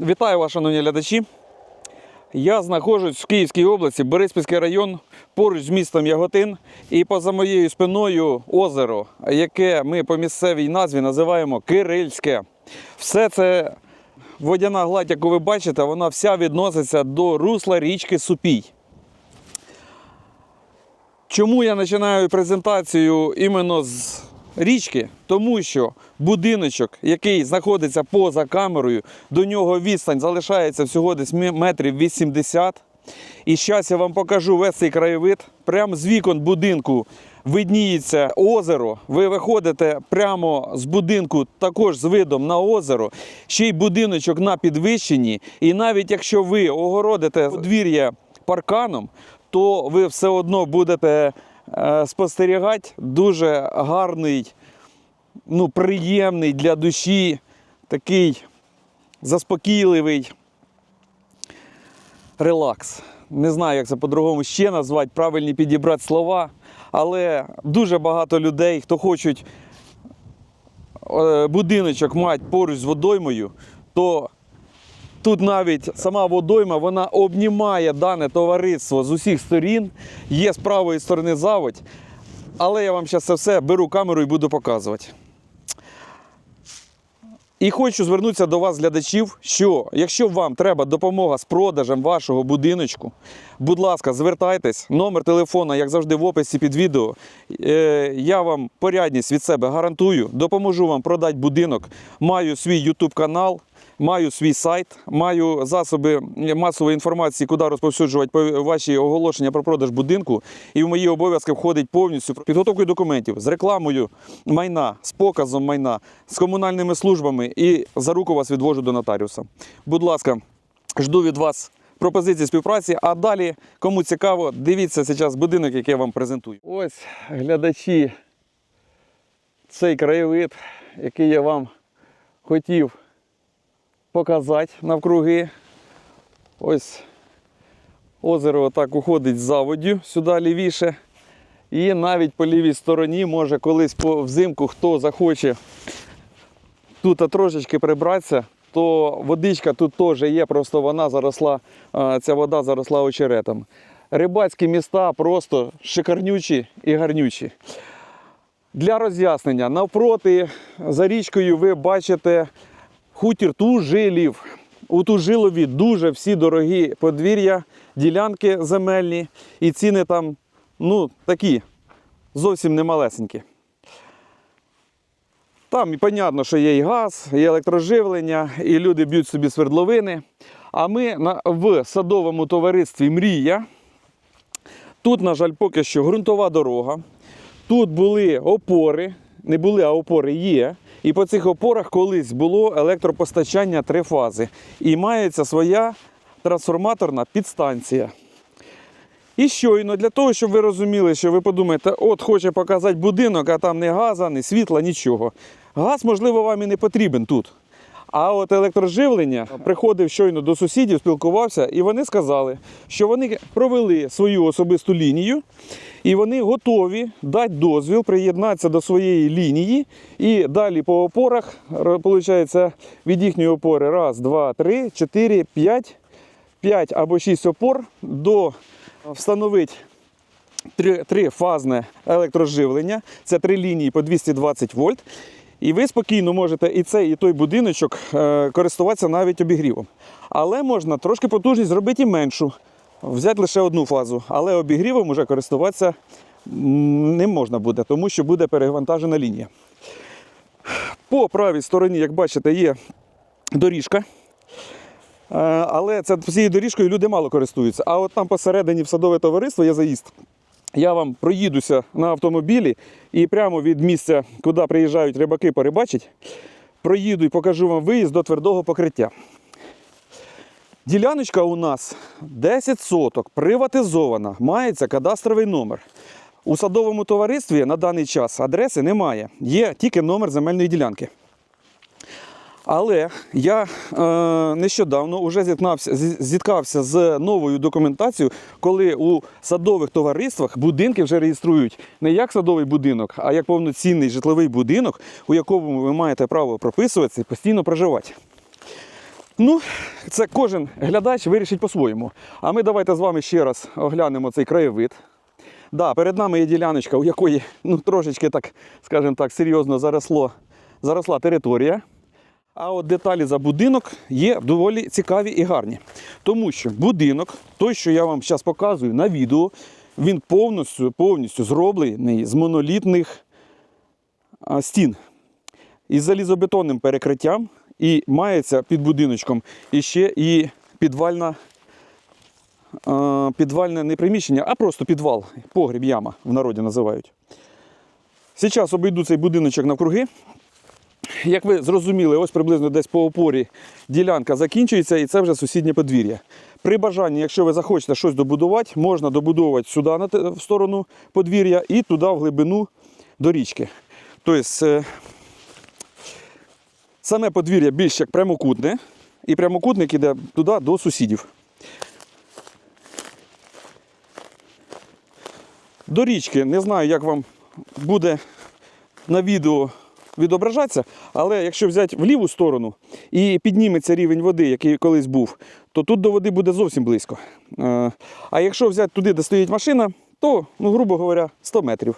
Вітаю вас, шановні глядачі. Я знаходжусь в Київській області, Бориспільський район, поруч з містом Яготин. І поза моєю спиною озеро, яке ми по місцевій назві називаємо Кирильське. Все це водяна гладь, яку ви бачите, вона вся відноситься до русла річки Супій. Чому я починаю презентацію іменно з річки? Тому що будиночок, який знаходиться поза камерою, до нього відстань залишається всього десь метрів 80. І зараз я вам покажу весь цей краєвид. Прямо з вікон будинку видніється озеро. Ви виходите прямо з будинку, також з видом на озеро. Ще й будиночок на підвищенні. І навіть якщо ви огородите подвір'я парканом, то ви все одно будете спостерігати дуже гарний, ну, приємний для душі, такий заспокійливий релакс. Не знаю, як це по-другому ще назвати, правильні підібрати слова. Але дуже багато людей, хто хочуть е, будиночок мати поруч з водоймою, то Тут навіть сама водойма вона обнімає дане товариство з усіх сторін. Є з правої сторони заводь. Але я вам зараз це все беру камеру і буду показувати. І хочу звернутися до вас, глядачів, що якщо вам треба допомога з продажем вашого будиночку, будь ласка, звертайтесь. Номер телефона, як завжди, в описі під відео. Е, Я вам порядність від себе гарантую, допоможу вам продати будинок. Маю свій YouTube канал. Маю свій сайт, маю засоби масової інформації, куди розповсюджувати ваші оголошення про продаж будинку. І в мої обов'язки входить повністю підготовкою документів з рекламою майна, з показом майна, з комунальними службами і за руку вас відвожу до нотаріуса. Будь ласка, жду від вас пропозиції співпраці. А далі, кому цікаво, дивіться зараз будинок, який я вам презентую. Ось глядачі, цей краєвид, який я вам хотів показати навкруги. Ось озеро отак уходить з заводю сюди лівіше. І навіть по лівій стороні, може колись по взимку, хто захоче тут трошечки прибратися, то водичка тут теж є, просто вона заросла, ця вода заросла очеретом. Рибацькі міста просто шикарнючі і гарнючі. Для роз'яснення, навпроти за річкою ви бачите хутір Тужилів. У Тужилові дуже всі дорогі подвір'я, ділянки земельні, і ціни там ну, такі, зовсім не малесенькі. Там і понятно, що є і газ, і електроживлення, і люди б'ють собі свердловини. А ми в садовому товаристві Мрія. Тут, на жаль, поки що ґрунтова дорога. Тут були опори, не були, а опори є. І по цих опорах колись було електропостачання три фази. І мається своя трансформаторна підстанція. І щойно для того, щоб ви розуміли, що ви подумаєте, от хоче показати будинок, а там ні газа, ні світла, нічого. Газ, можливо, вам і не потрібен тут. А от електроживлення приходив щойно до сусідів, спілкувався, і вони сказали, що вони провели свою особисту лінію, і вони готові дати дозвіл приєднатися до своєї лінії. І далі по опорах, виходить, від їхньої опори раз, два, три, чотири, п'ять, п'ять або шість опор до встановити три, трифазне електроживлення. Це три лінії по 220 вольт. І ви спокійно можете і цей, і той будиночок е, користуватися навіть обігрівом. Але можна трошки потужність зробити і меншу, взяти лише одну фазу. Але обігрівом вже користуватися не можна буде, тому що буде перевантажена лінія. По правій стороні, як бачите, є доріжка. Е, Але цією доріжкою люди мало користуються. А от там посередині в садове товариство є заїзд. Я вам проїдуся на автомобілі і прямо від місця, куди приїжджають рибаки порибачить, проїду і покажу вам виїзд до твердого покриття. Діляночка у нас 10 соток, приватизована, мається кадастровий номер. У садовому товаристві на даний час адреси немає, є тільки номер земельної ділянки. Але я е, нещодавно вже зіткнався, зіткався з новою документацією, коли у садових товариствах будинки вже реєструють не як садовий будинок, а як повноцінний житловий будинок, у якому ви маєте право прописуватися і постійно проживати. Ну, це кожен глядач вирішить по-своєму. А ми давайте з вами ще раз оглянемо цей краєвид. Да, перед нами є діляночка, у якої ну, трошечки так, скажімо так, серйозно заросло, заросла територія. А от деталі за будинок є доволі цікаві і гарні. Тому що будинок, той, що я вам зараз показую на відео, він повністю, повністю зроблений з монолітних стін із залізобетонним перекриттям і мається під будиночком іще і підвальна, підвальне не приміщення, а просто підвал, погріб, яма в народі називають. Зараз обійду цей будиночок навкруги. Як ви зрозуміли, ось приблизно десь по опорі ділянка закінчується і це вже сусіднє подвір'я. При бажанні, якщо ви захочете щось добудувати, можна добудовувати сюди в сторону подвір'я і туди в глибину до річки. Тобто е, Саме подвір'я більш як прямокутне, і прямокутник іде туди до сусідів. До річки не знаю, як вам буде на відео відображатися, але якщо взяти в ліву сторону і підніметься рівень води, який колись був, то тут до води буде зовсім близько. Е, А якщо взяти туди, де стоїть машина, то, ну, грубо говоря, 100 метрів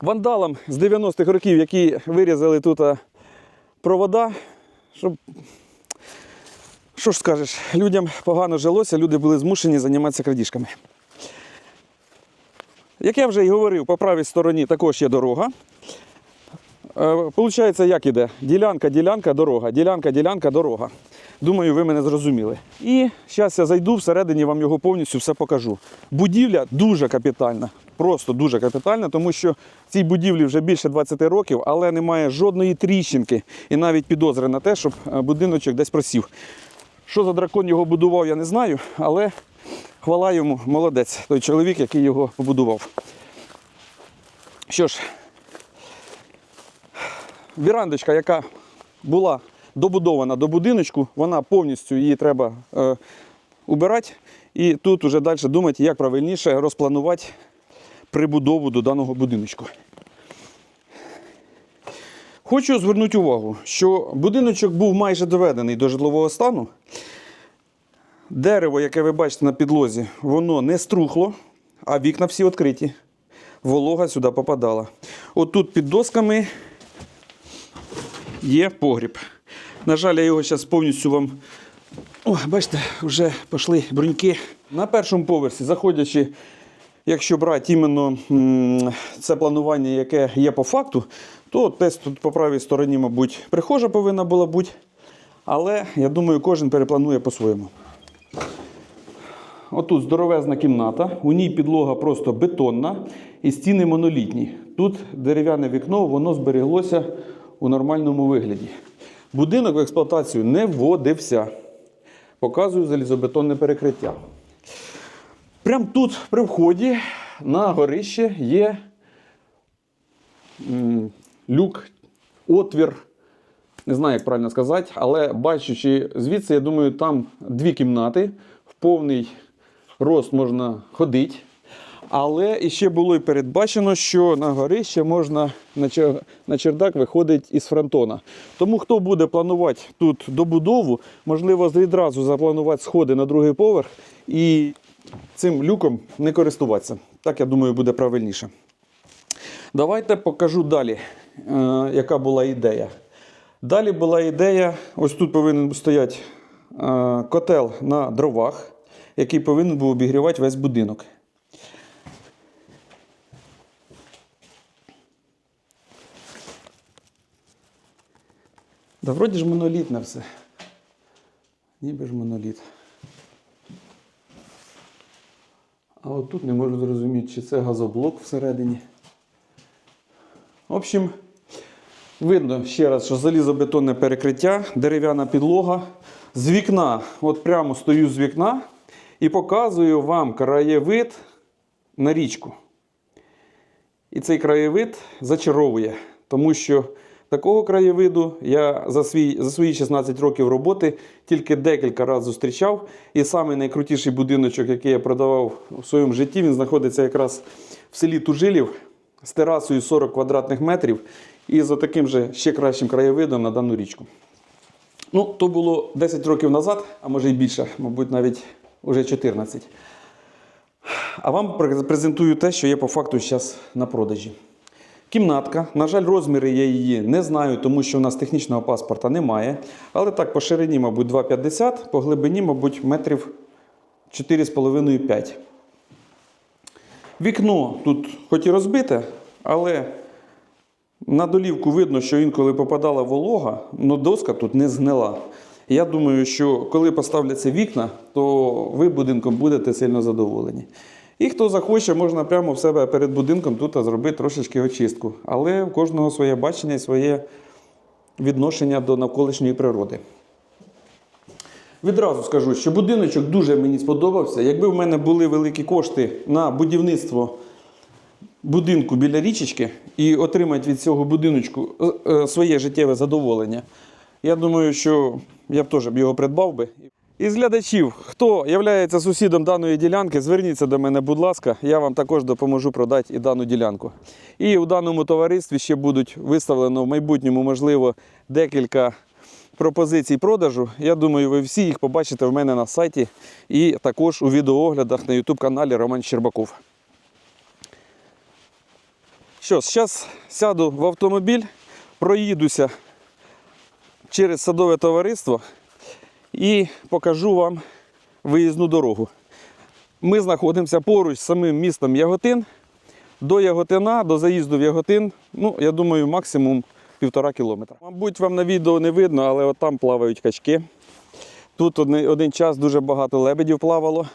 вандалам з 90-х років, які вирізали тут провода, щоб. Що ж скажеш, людям погано жилося, люди були змушені займатися крадіжками. Як я вже і говорив, по правій стороні також є дорога. Е, Получається, як іде? Ділянка, ділянка, дорога, ділянка, ділянка, дорога. Думаю, ви мене зрозуміли. І зараз я зайду всередині, вам його повністю все покажу. Будівля дуже капітальна, просто дуже капітальна, тому що цій будівлі вже більше 20 років, але немає жодної тріщинки і навіть підозри на те, щоб е, будиночок десь просів. Що за дракон його будував, я не знаю, але хвала йому, молодець, той чоловік, який його побудував. Що ж, вірандочка, яка була добудована до будиночку, вона повністю її треба е, убирати. І тут вже далі думати, як правильніше розпланувати прибудову до даного будиночку. Хочу звернути увагу, що будиночок був майже доведений до житлового стану. Дерево, яке ви бачите на підлозі, воно не струхло, а вікна всі відкриті. Волога сюди попадала. От тут під досками є погріб. На жаль, я його зараз повністю вам. О, бачите, вже пішли бруньки. На першому поверсі, заходячи, якщо брати іменно це планування, яке є по факту, то десь тут по правій стороні, мабуть, прихожа повинна була бути. Але я думаю, кожен перепланує по-своєму. Отут здоровезна кімната, у ній підлога просто бетонна і стіни монолітні. Тут дерев'яне вікно, воно збереглося у нормальному вигляді. Будинок в експлуатацію не вводився. Показую залізобетонне перекриття. Прямо тут, при вході, на горище є люк, отвір. Не знаю, як правильно сказати, але бачучи звідси, я думаю, там дві кімнати. В повний рост можна ходити. Але іще було і передбачено, що на горище можна на чер- на чердак виходить із фронтона. Тому хто буде планувати тут добудову, можливо, відразу запланувати сходи на другий поверх і цим люком не користуватися. Так, я думаю, буде правильніше. Давайте покажу далі, е, яка була ідея. Далі була ідея: ось тут повинен стояти е, котел на дровах, який повинен був обігрівати весь будинок. Да вроді ж монолітне все. Ніби ж моноліт. А от тут не можу зрозуміти, чи це газоблок всередині. В общем, видно ще раз, що залізобетонне перекриття, дерев'яна підлога. З вікна, от прямо стою з вікна і показую вам краєвид на річку. І цей краєвид зачаровує, тому що такого краєвиду я за, свій, за свої 16 років роботи тільки декілька разів зустрічав. І самий найкрутіший будиночок, який я продавав у своєму житті, він знаходиться якраз в селі Тужилів з терасою 40 квадратних метрів і з таким же ще кращим краєвидом на дану річку. Ну, то було 10 років назад, а може і більше, мабуть, навіть уже 14. А вам презентую те, що є по факту зараз на продажі. Кімнатка. На жаль, розміри я її не знаю, тому що у нас технічного паспорта немає. Але так, по ширині, мабуть, 2,50, по глибині, мабуть, метрів 4,5-5. Вікно тут хоч і розбите, але на долівку видно, що інколи попадала волога, але доска тут не згнила. Я думаю, що коли поставляться вікна, то ви будинком будете сильно задоволені. І хто захоче, можна прямо в себе перед будинком тут зробити трошечки очистку. Але у кожного своє бачення і своє відношення до навколишньої природи. Відразу скажу, що будиночок дуже мені сподобався. Якби в мене були великі кошти на будівництво будинку біля річечки і отримати від цього будиночку е, е, своє життєве задоволення, я думаю, що я б теж його придбав би. Із глядачів, хто є сусідом даної ділянки, зверніться до мене, будь ласка, я вам також допоможу продати і дану ділянку. І у даному товаристві ще будуть виставлено в майбутньому, можливо, декілька пропозицій продажу. Я думаю, ви всі їх побачите в мене на сайті і також у відеооглядах на YouTube каналі Роман Щербаков. Що зараз сяду в автомобіль, проїдуся через садове товариство і покажу вам виїзну дорогу. Ми знаходимося поруч з самим містом Яготин. До Яготина, до заїзду в Яготин, ну, я думаю, максимум півтора кілометра. Мабуть, вам на відео не видно, але от там плавають качки. Тут один, час дуже багато лебедів плавало.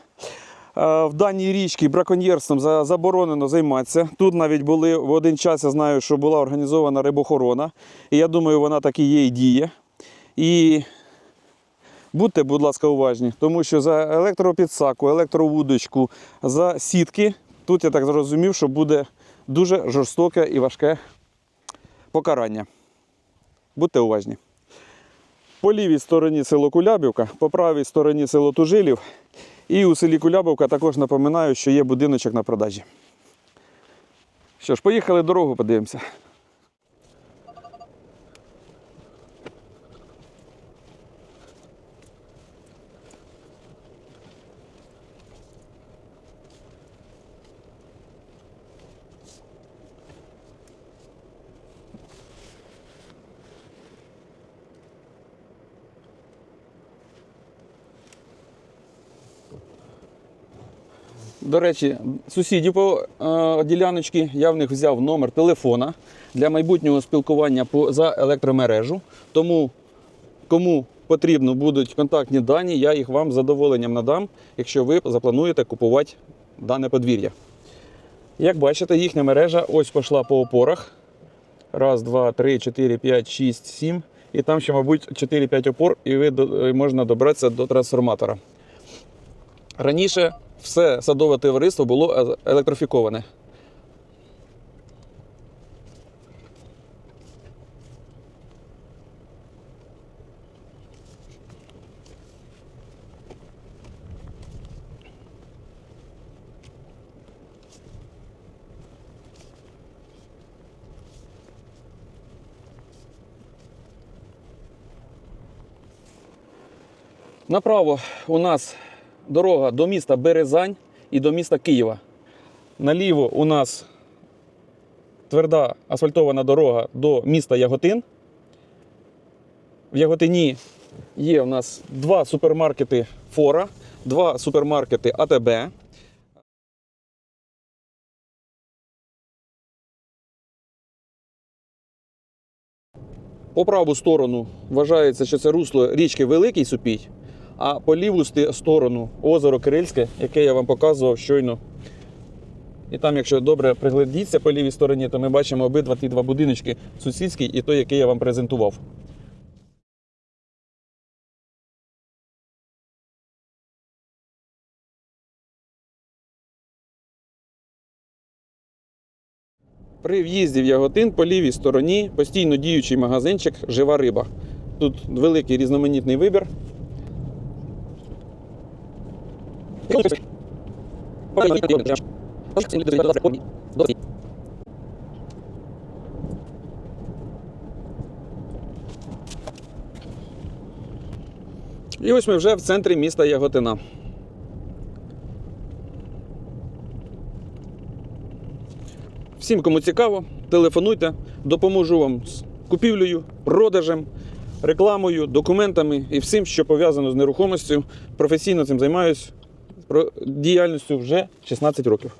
Е, В даній річці браконьєрством заборонено займатися. Тут навіть були в один час, я знаю, що була організована рибохорона. І я думаю, вона так і є і діє. І будьте, будь ласка, уважні, тому що за електропідсаку, електровудочку, за сітки, тут я так зрозумів, що буде дуже жорстоке і важке покарання. Будьте уважні. По лівій стороні село Кулябівка, по правій стороні село Тужилів. І у селі Кулябовка також напоминаю, що є будиночок на продажі. Що ж, поїхали дорогу, подивимося. До речі, сусідів по е, діляночці я в них взяв номер телефона для майбутнього спілкування по, за електромережу. Тому кому потрібно будуть контактні дані, я їх вам з задоволенням надам, якщо ви заплануєте купувати дане подвір'я. Як бачите, їхня мережа ось пішла по опорах. Раз, два, три, чотири, п'ять, шість, сім. І там ще, мабуть, 4-5 опор, і ви можна добратися до трансформатора. Раніше все садове товариство було е- електрифіковане. Направо у нас дорога до міста Березань і до міста Києва. Наліво у нас тверда асфальтована дорога до міста Яготин. В Яготині є у нас два супермаркети Фора, два супермаркети АТБ. По праву сторону вважається, що це русло річки Великий Супіть, а по ліву сторону озеро Кирильське, яке я вам показував щойно. І там, якщо добре приглядіться по лівій стороні, то ми бачимо обидва ті два будиночки сусідський і той, який я вам презентував. При в'їзді в Яготин по лівій стороні постійно діючий магазинчик Жива риба. Тут великий різноманітний вибір. І ось ми вже в центрі міста Яготина. Всім, кому цікаво, телефонуйте, допоможу вам з купівлею, продажем, рекламою, документами і всім, що пов'язано з нерухомістю. Професійно цим займаюся діяльністю вже 16 років.